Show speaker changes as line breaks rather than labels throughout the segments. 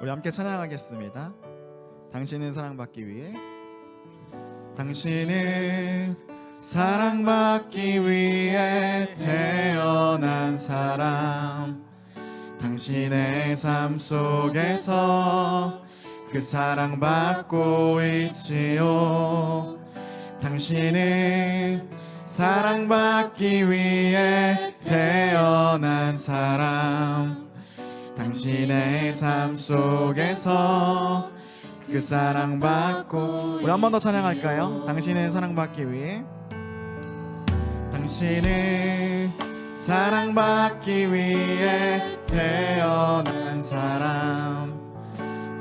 우리 함께 찬양하겠습니다. 당신은 사랑받기 위해. 당신은 사랑받기 위해 태어난 사람. 당신의 삶 속에서 그 사랑받고 있지요. 당신은 사랑받기 위해 태어난 사람 당신의 삶 속에서 그 사랑받고 우리 한 번 더 찬양할까요? 당신의 사랑받기 위해. 당신은 사랑받기 위해 태어난 사람.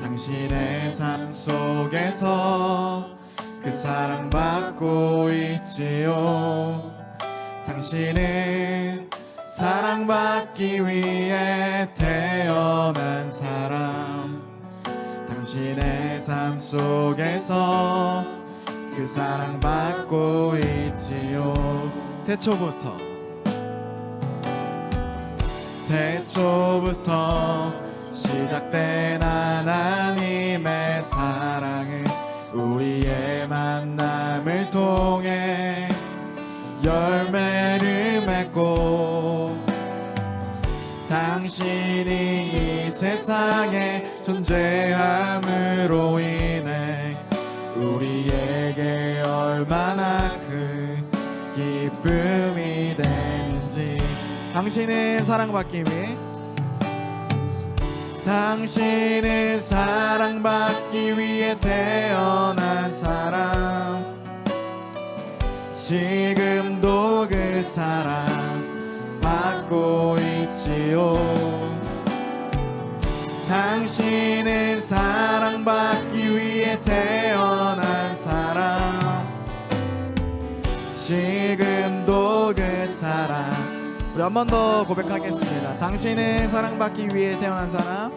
당신의 삶 속에서 그 사랑받고 있지요. 당신은 사랑받기 위해 태어난 사람. 당신의 삶 속에서 그 사랑받고 있지요. 태초부터. 태초부터 시작된 하나님의 사랑은 우리의 만남을 통해 열매 당신이 이 세상에 존재함으로 인해 우리에게 얼마나 큰 기쁨이 되는지. 당신은 사랑받기 위해. 당신은 사랑받기 위해 태어난 사람 한번더 고백하겠습니다. 당신은 사랑받기 위해 태어난 사람.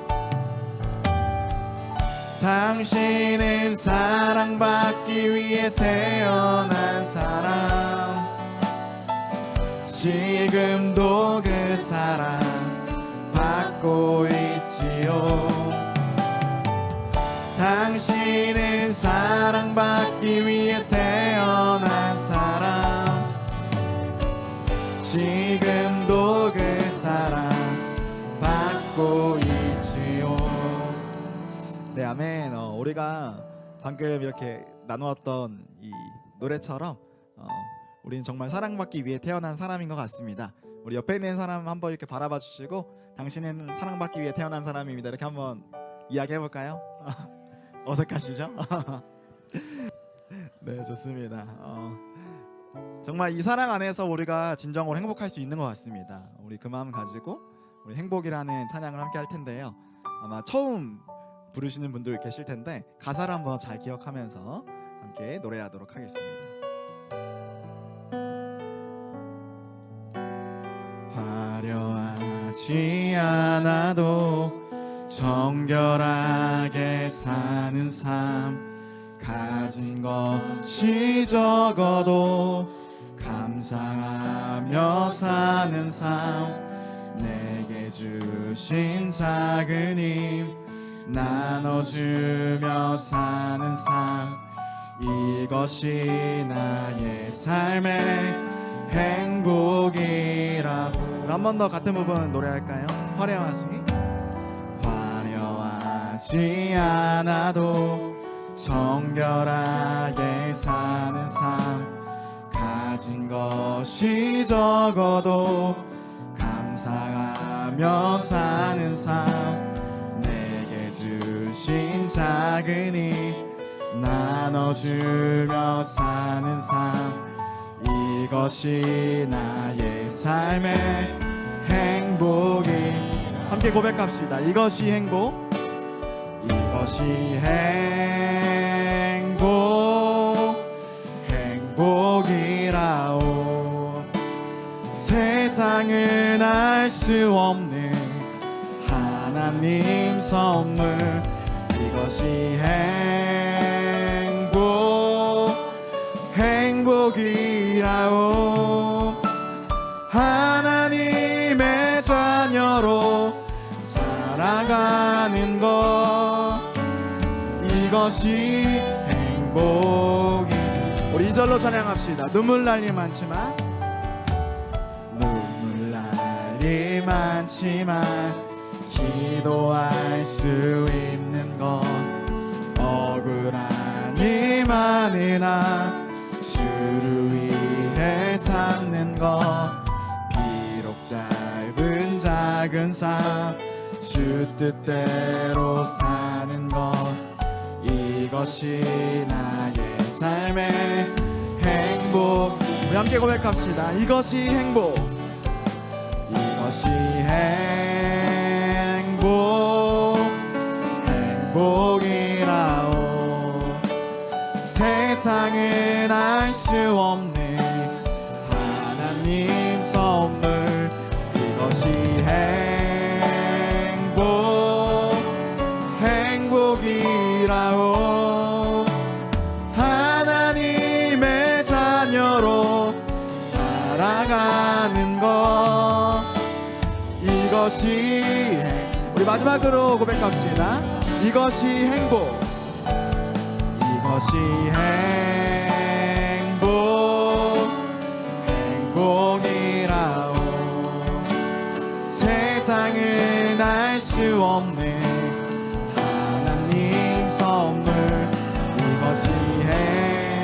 당신은 사랑받기 위해 태어난 사람. 지금도 그 사랑 받고 있지요. 당신은 사랑받기 위해 아멘 어, 우리가 방금 이렇게 나누었던 이 노래처럼 어, 우리는 정말 사랑받기 위해 태어난 사람인 것 같습니다 우리 옆에 있는 사람 한번 이렇게 바라봐 주시고 당신은 사랑받기 위해 태어난 사람입니다 이렇게 한번 이야기해 볼까요? 어색하시죠? 네 좋습니다 어, 정말 이 사랑 안에서 우리가 진정으로 행복할 수 있는 것 같습니다. 우리 그 마음 가지고 우리 행복이라는 찬양을 함께 할 텐데요. 아마 처음 부르시는 분들 계실 텐데 가사를 한번 잘 기억하면서 함께 노래하도록 하겠습니다. 화려하지 않아도 정결하게 사는 삶 가진 것이 적어도 감사하며 사는 삶 내게 주신 작은 힘 나눠주며 사는 삶 이것이 나의 삶의 행복이라고. 한 번 더 같은 부분 노래할까요? 화려하지? 화려하지 않아도 정결하게 사는 삶 가진 것이 적어도 감사하며 사는 삶 주신 작은 힘 나눠주며 사는 삶 이것이 나의 삶의 행복이. 함께 고백합시다. 이것이 행복 이것이 행복 행복이라오. 세상은 알 수 없는 하나님 선물 이것이 행복 행복이라오. 하나님의 자녀로 살아가는 것 이것이 행복이. 우리 이절로 찬양합시다. 눈물 날일 많지만 눈물 날일 많지만 기도할 수 있는 것. 억울한 일 많으나 주를 위해 삼는 것. 비록 짧은 작은 삶 주 뜻대로 사는 것. 이것이 나의 삶의 행복. 우리 함께 고백합시다. 이것이 행복 세상은 알 수 없는 하나님 선물 이것이 행복 행복이라오. 하나님의 자녀로 살아가는 것 이것이 행- 우리 마지막으로 고백합시다. 이것이 행복 이것이 행복 행복이라오. 세상은 알 수 없는 하나님 선물 이것이 행복